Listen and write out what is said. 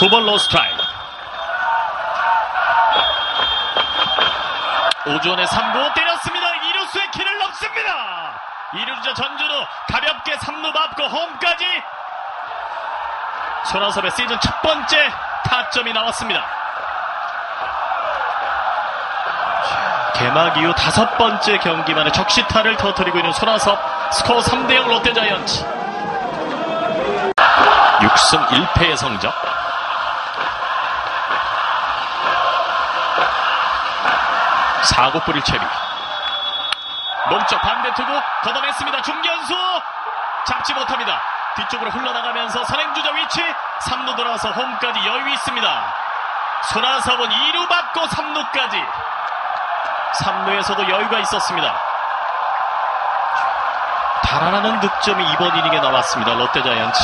투번 로스트라이 오존의 3구 때렸습니다. 이루수의 키를 넘습니다. 이루주자 전준우 가볍게 3루 밟고 홈까지 손아섭의 시즌 첫 번째 타점이 나왔습니다. 개막 이후 다섯 번째 경기만에 적시타를 터뜨리고 있는 손아섭 스코어 3대0 롯데자이언츠 6승 1패의 성적 4구 뿌릴 채비. 몸쪽 반대 투구 걷어냈습니다. 중견수 잡지 못합니다. 뒤쪽으로 흘러나가면서 선행주자 위치 3루 돌아서 홈까지 여유 있습니다. 손아섭은 2루 받고 3루까지. 3루에서도 여유가 있었습니다. 달아나는 득점이 이번 이닝에 나왔습니다. 롯데자이언츠